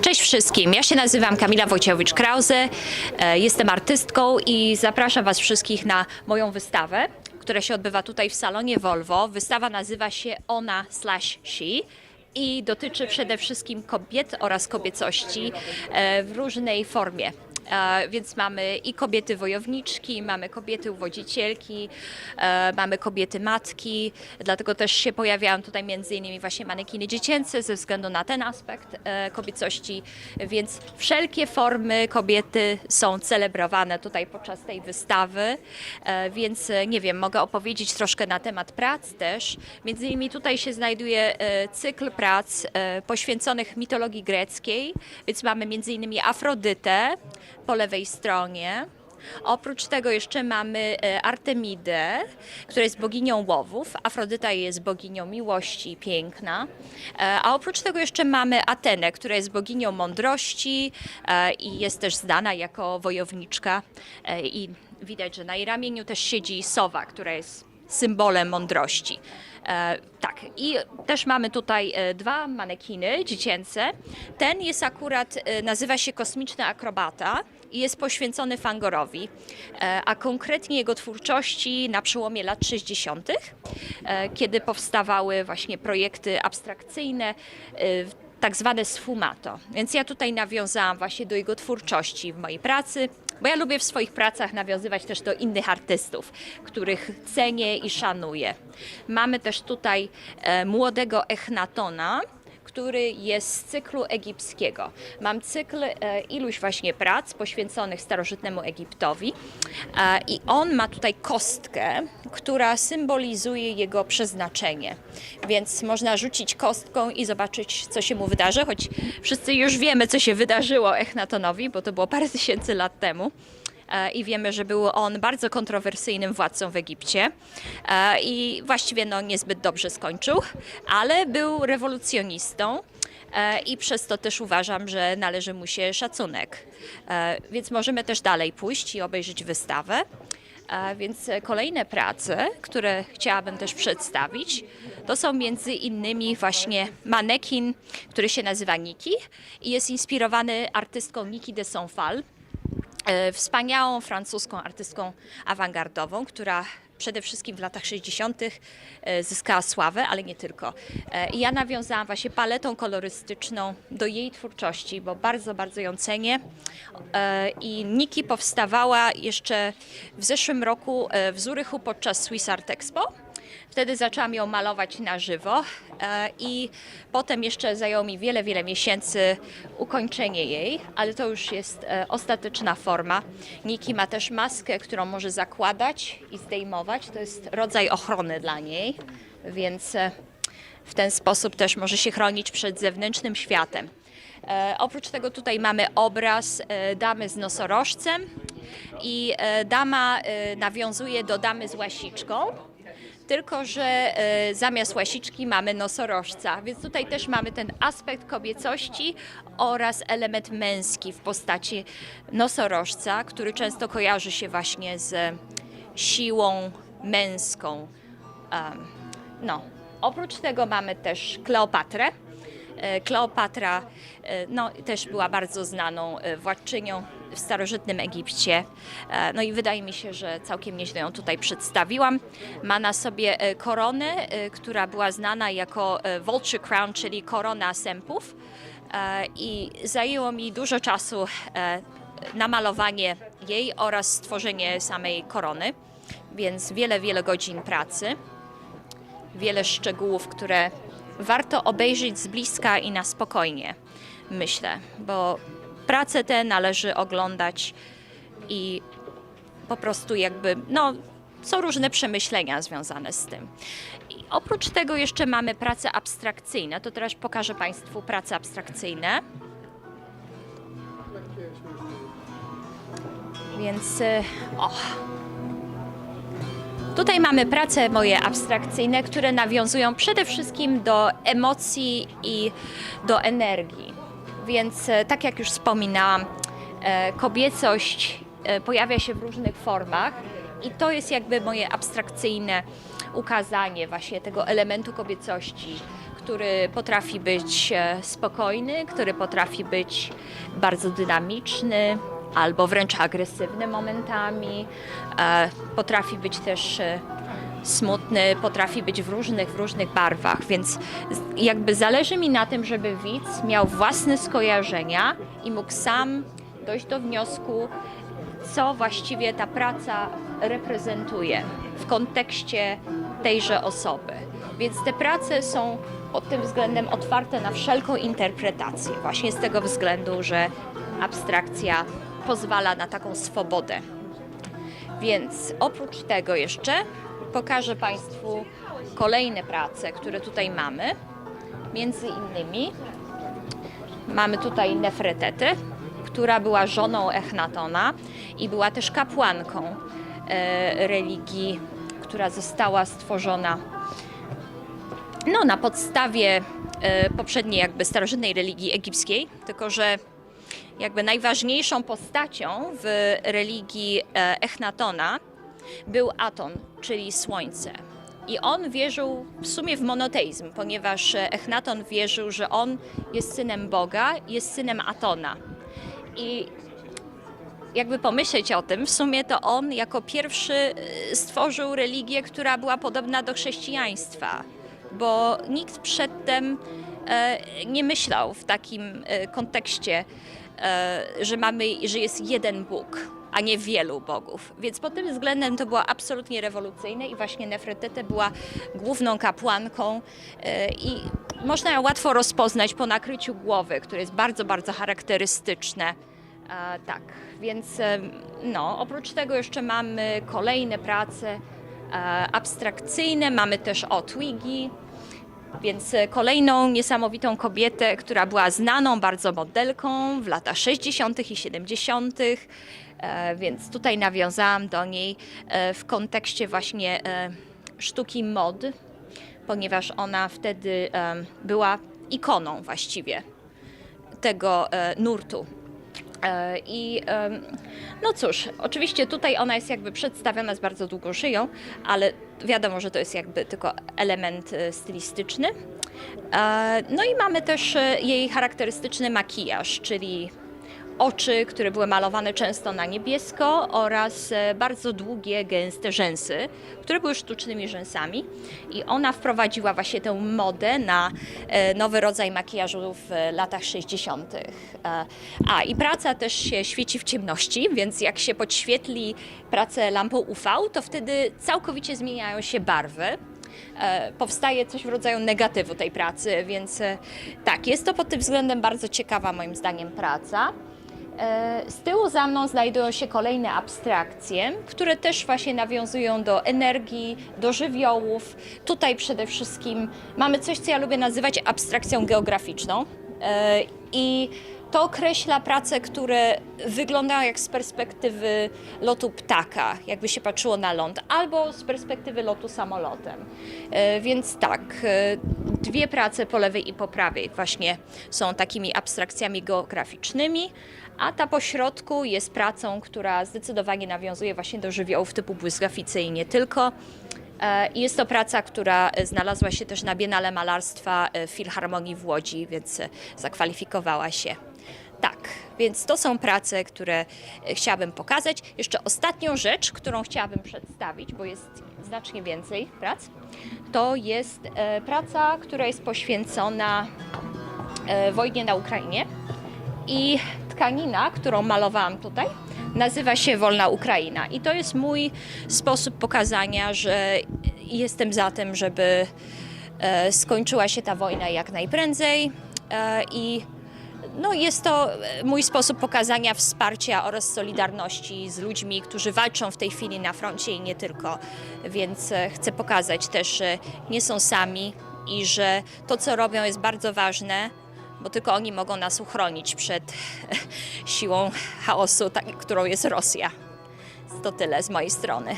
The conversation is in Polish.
Cześć wszystkim, ja się nazywam Kamila Wojciechowicz-Krause, e, jestem artystką i zapraszam Was wszystkich na moją wystawę, która się odbywa tutaj w salonie Volvo. Wystawa nazywa się Ona slash She i dotyczy przede wszystkim kobiet oraz kobiecości e, w różnej formie. Więc mamy i kobiety wojowniczki, mamy kobiety uwodzicielki, e, mamy kobiety matki, dlatego też się pojawiają tutaj między innymi właśnie manekiny dziecięce ze względu na ten aspekt e, kobiecości, więc wszelkie formy kobiety są celebrowane tutaj podczas tej wystawy, e, więc nie wiem, mogę opowiedzieć troszkę na temat prac też. Między innymi tutaj się znajduje cykl prac poświęconych mitologii greckiej, więc mamy między innymi Afrodytę po lewej stronie. Oprócz tego jeszcze mamy e, Artemidę, która jest boginią łowów. Afrodyta jest boginią miłości, piękna. E, A oprócz tego jeszcze mamy Atenę, która jest boginią mądrości e, i jest też znana jako wojowniczka. I widać, że na jej ramieniu też siedzi sowa, która jest symbolem mądrości. Tak, i też mamy tutaj dwa manekiny dziecięce. Ten jest akurat, nazywa się Kosmiczny Akrobata i jest poświęcony Fangorowi, e, a konkretnie jego twórczości na przełomie lat 60., e, kiedy powstawały właśnie projekty abstrakcyjne, e, tak zwane sfumato. Więc ja tutaj nawiązałam właśnie do jego twórczości w mojej pracy, bo ja lubię w swoich pracach nawiązywać też do innych artystów, których cenię i szanuję. Mamy też tutaj młodego Echnatona, który jest z cyklu egipskiego. Mam cykl e, iluś właśnie prac poświęconych starożytnemu Egiptowi e, i on ma tutaj kostkę, która symbolizuje jego przeznaczenie. Więc można rzucić kostką i zobaczyć, co się mu wydarzy, choć wszyscy już wiemy, co się wydarzyło Echnatonowi, bo to było parę tysięcy lat temu. E, I wiemy, że był on bardzo kontrowersyjnym władcą w Egipcie E, i właściwie no, niezbyt dobrze skończył, ale był rewolucjonistą e, i przez to też uważam, że należy mu się szacunek. Więc możemy też dalej pójść i obejrzeć wystawę. A więc kolejne prace, które chciałabym też przedstawić, to są między innymi właśnie manekin, który się nazywa Niki i jest inspirowany artystką Niki de Sonfal, wspaniałą francuską artystką awangardową, która przede wszystkim w latach 60. e, zyskała sławę, ale nie tylko. E, I ja nawiązałam właśnie paletą kolorystyczną do jej twórczości, bo bardzo, bardzo ją cenię. E, I Niki powstawała jeszcze w zeszłym roku e, w Zurychu podczas Swiss Art Expo. Wtedy zaczęłam ją malować na żywo e, i potem jeszcze zajęło mi wiele, wiele miesięcy ukończenie jej, ale to już jest e, ostateczna forma. Niki ma też maskę, którą może zakładać i zdejmować. To jest rodzaj ochrony dla niej, więc e, w ten sposób też może się chronić przed zewnętrznym światem. Oprócz tego tutaj mamy obraz damy z nosorożcem i dama nawiązuje do damy z łasiczką. Tylko, że e, zamiast łasiczki mamy nosorożca, więc tutaj też mamy ten aspekt kobiecości oraz element męski w postaci nosorożca, który często kojarzy się właśnie z siłą męską. No. Oprócz tego mamy też Kleopatrę. E, Kleopatra e, no, też była bardzo znaną władczynią w starożytnym Egipcie. E, No i wydaje mi się, że całkiem nieźle ją tutaj przedstawiłam. Ma na sobie e, koronę, e, która była znana jako vulture crown, czyli korona sępów. I zajęło mi dużo czasu namalowanie jej oraz stworzenie samej korony, więc wiele, wiele godzin pracy wiele szczegółów, które warto obejrzeć z bliska i na spokojnie, myślę, bo pracę te należy oglądać i po prostu jakby, no, są różne przemyślenia związane z tym. I oprócz tego jeszcze mamy prace abstrakcyjne, to teraz pokażę Państwu prace abstrakcyjne. Więc, y, o, Tutaj mamy prace moje abstrakcyjne, które nawiązują przede wszystkim do emocji i do energii. Więc e, tak jak już wspominałam, e, kobiecość e, pojawia się w różnych formach i to jest jakby moje abstrakcyjne ukazanie właśnie tego elementu kobiecości, który potrafi być spokojny, który potrafi być bardzo dynamiczny albo wręcz agresywny momentami. Potrafi być też smutny, potrafi być w różnych, w różnych barwach, więc jakby zależy mi na tym, żeby widz miał własne skojarzenia i mógł sam dojść do wniosku, co właściwie ta praca reprezentuje w kontekście tejże osoby. Więc te prace są pod tym względem otwarte na wszelką interpretację, właśnie z tego względu, że abstrakcja pozwala na taką swobodę. Więc oprócz tego jeszcze pokażę Państwu kolejne prace, które tutaj mamy. Między innymi mamy tutaj Nefretetę, która była żoną Echnatona i była też kapłanką e, religii, która została stworzona no, na podstawie e, poprzedniej jakby starożytnej religii egipskiej, tylko że jakby najważniejszą postacią w religii e, Echnatona był Aton, czyli słońce. I on wierzył w sumie w monoteizm, ponieważ Echnaton wierzył, że on jest synem Boga, jest synem Atona. I jakby pomyśleć o tym, w sumie to on jako pierwszy e, stworzył religię, która była podobna do chrześcijaństwa, bo nikt przedtem e, nie myślał w takim e, kontekście, e, że mamy, że jest jeden Bóg, a nie wielu bogów. Więc pod tym względem to było absolutnie rewolucyjne i właśnie Nefretete była główną kapłanką e, i można ją łatwo rozpoznać po nakryciu głowy, które jest bardzo, bardzo charakterystyczne. E, tak, więc em, no, oprócz tego jeszcze mamy kolejne prace e, abstrakcyjne, mamy też o Twiggy, więc e, kolejną niesamowitą kobietę, która była znaną bardzo modelką w latach 60. i 70., e, więc tutaj nawiązałam do niej e, w kontekście właśnie sztuki mod, ponieważ ona wtedy była ikoną właściwie tego nurtu. E, I no cóż, oczywiście tutaj ona jest jakby przedstawiona z bardzo długą szyją, ale wiadomo, że to jest jakby tylko element e, stylistyczny. E, No i mamy też jej charakterystyczny makijaż, czyli oczy, które były malowane często na niebiesko oraz e, bardzo długie, gęste rzęsy, które były sztucznymi rzęsami. I ona wprowadziła właśnie tę modę na e, nowy rodzaj makijażu w e, latach 60. E, A i praca też się świeci w ciemności, więc jak się podświetli pracę lampą UV, to wtedy całkowicie zmieniają się barwy powstaje coś w rodzaju negatywu tej pracy, więc tak, jest to pod tym względem bardzo ciekawa moim zdaniem praca. E, Z tyłu za mną znajdują się kolejne abstrakcje, które też właśnie nawiązują do energii, do żywiołów. Tutaj przede wszystkim mamy coś, co ja lubię nazywać abstrakcją geograficzną. E, I to określa prace, które wyglądają jak z perspektywy lotu ptaka, jakby się patrzyło na ląd, albo z perspektywy lotu samolotem. E, Więc tak, e, dwie prace po lewej i po prawej właśnie są takimi abstrakcjami geograficznymi, a ta po środku jest pracą, która zdecydowanie nawiązuje właśnie do żywiołów typu błyskawicy i nie tylko. E, Jest to praca, która znalazła się też na Biennale Malarstwa w Filharmonii w Łodzi, więc zakwalifikowała się. Tak, więc to są prace, które e, chciałabym pokazać. Jeszcze ostatnią rzecz, którą chciałabym przedstawić, bo jest znacznie więcej prac, to jest e, praca, która jest poświęcona e, wojnie na Ukrainie. I tkanina, którą malowałam tutaj, nazywa się Wolna Ukraina. I to jest mój sposób pokazania, że jestem za tym, żeby skończyła się ta wojna jak najprędzej. I no, jest to e, mój sposób pokazania wsparcia oraz solidarności z ludźmi, którzy walczą w tej chwili na froncie i nie tylko. Więc e, chcę pokazać też, że nie są sami i że to, co robią, jest bardzo ważne, bo tylko oni mogą nas uchronić przed siłą chaosu, którą jest Rosja. To tyle z mojej strony.